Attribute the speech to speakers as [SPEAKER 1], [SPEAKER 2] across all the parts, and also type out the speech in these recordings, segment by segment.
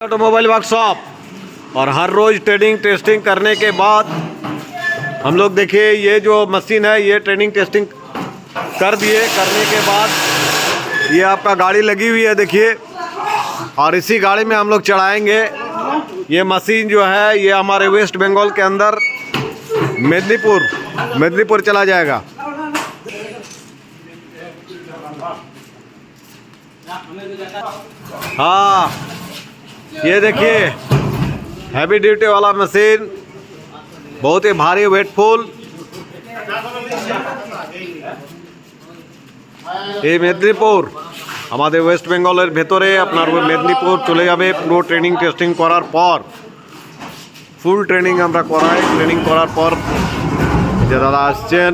[SPEAKER 1] Automobile workshop और हर रोज़ training testing करने के बाद हम लोग देखिए, ये जो मशीन है, ये ट्रेनिंग टेस्टिंग कर दिए। करने के बाद ये आपका गाड़ी लगी हुई है, देखिए। और इसी गाड़ी में हम लोग चढ़ाएँगे। ये मशीन जो है, ये हमारे वेस्ट बंगाल के अंदर मेदिनीपुर मेदिनीपुर चला जाएगा। हाँ। ये देखिए हैवी ड्यूटी वाला मशीन बहुत ही भारी वेटफुल এই মেদিনীপুর আমাদের ওয়েস্ট বেঙ্গলের ভেতরে আপনার ওই মেদিনীপুর চলে যাবে পুরো ট্রেনিং টেস্টিং করার পর ফুল ট্রেনিং আমরা করাই ট্রেনিং করার পর যে দাদা আসছেন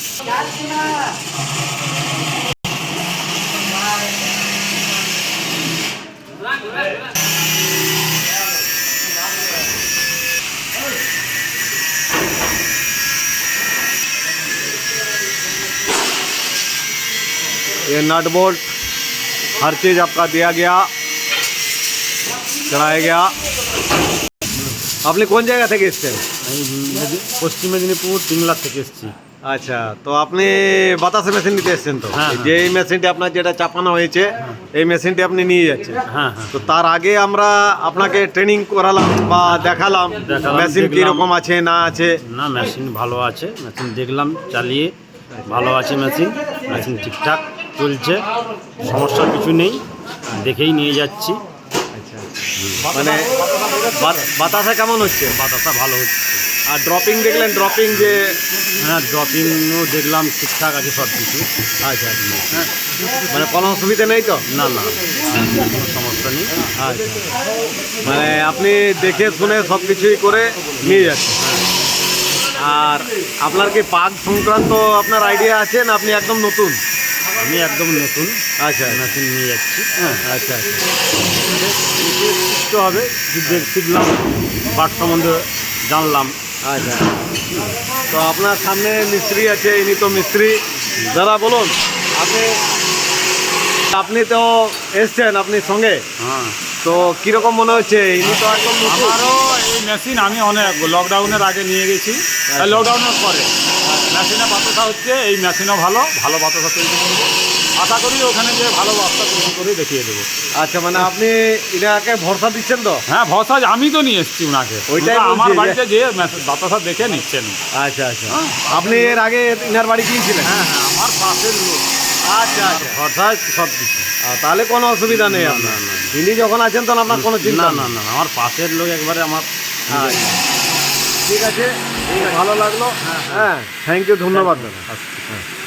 [SPEAKER 1] ये नट बोल्ट हर चीज़ आपका दिया गया चढ़ाया गया আপনি কোন জায়গা থেকে এসছেন
[SPEAKER 2] আমি মেদি- পশ্চিম মেদিনীপুর তিনলার থেকে এসেছি
[SPEAKER 1] আচ্ছা তো আপনি বাতাসে মেশিন নিতে এসছেন তো?
[SPEAKER 2] হ্যাঁ,
[SPEAKER 1] যে এই মেশিনটি আপনার যেটা চাপানো হয়েছে এই মেশিনটি আপনি নিয়ে যাচ্ছেন।
[SPEAKER 2] হ্যাঁ হ্যাঁ।
[SPEAKER 1] তো তার আগে আমরা আপনাকে ট্রেনিং করালাম বা দেখালাম মেশিন। কীরকম আছে না আছে।
[SPEAKER 2] না মেশিন ভালো আছে। মেশিন দেখলাম চালিয়ে ভালো আছে মেশিন মেশিন ঠিকঠাক চলছে সমস্যা কিছু নেই। দেখেই নিয়ে যাচ্ছি।
[SPEAKER 1] মানে বা- বাতাসা কেমন হচ্ছে?
[SPEAKER 2] বাতাসা ভালো হচ্ছে।
[SPEAKER 1] আর ড্রপিং দেখলেন ড্রপিং যে
[SPEAKER 2] হ্যাঁ ড্রপিংও দেখলাম ঠিকঠাক আছে সব কিছু
[SPEAKER 1] আচ্ছা আচ্ছা। হ্যাঁ মানে কোনো অসুবিধা নেই তো?
[SPEAKER 2] না না। কোনো সমস্যা নেই।
[SPEAKER 1] আচ্ছা। মানে আপনি দেখে শুনে সব কিছুই করে নিয়ে যাচ্ছেন। আর আপনার কি পাক সংক্রান্ত আপনার আইডিয়া আছে না আপনি একদম নতুন?
[SPEAKER 2] আমি একদম নতুন।
[SPEAKER 1] আচ্ছা
[SPEAKER 2] নতুন নিয়ে যাচ্ছি। হ্যাঁ।
[SPEAKER 1] আচ্ছা আচ্ছা।
[SPEAKER 2] শিখতে হবে শিখলাম পাট সম্বন্ধে জানলাম।
[SPEAKER 1] আচ্ছা। তো আপনার সামনে মিস্ত্রি আছে ইনি তো মিস্ত্রি। দাদা বলুন আপনি আপনি তো এসছেন আপনি সঙ্গে।
[SPEAKER 2] হ্যাঁ।
[SPEAKER 1] তো কীরকম মনে হচ্ছে? ইনি তো একদম
[SPEAKER 3] আমারও এই মেশিন আমি অনেক লকডাউনের আগে নিয়ে গেছি। লকডাউনের পরে। মেশিনে বাতাসা হচ্ছে এই মেশিনও ভালো ভালো বাতাসা তৈরি করব আশা করি ওখানে যে ভালো বাতাসা তৈরি করে দেখিয়ে দেবো।
[SPEAKER 1] আচ্ছা মানে আপনি ইনাকে ভরসা দিচ্ছেন তো?
[SPEAKER 3] হ্যাঁ ভরসা আমি তো নিয়ে এসেছি ওনাকে
[SPEAKER 1] ওইটাই
[SPEAKER 3] আমার বাড়িতে যে বাতাসা দেখে নিচ্ছেন।
[SPEAKER 1] আচ্ছা আচ্ছা। আপনি এর আগে ইনার বাড়ি গিয়েছিলেন
[SPEAKER 3] হ্যাঁ হ্যাঁ আমার পাশের লোক।
[SPEAKER 1] আচ্ছা আচ্ছা।
[SPEAKER 2] ভরসা সব কিছু
[SPEAKER 1] তাহলে কোনো অসুবিধা নেই আপনার। ইনি যখন আছেন তখন আপনার কোনো চিন্তা
[SPEAKER 2] না না না আমার পাশের লোক একবারে আমার
[SPEAKER 1] আচ্ছা। ঠিক আছে। ভালো লাগল। হ্যাঁ থ্যাংক ইউ ধন্যবাদ দাদা। হ্যাঁ।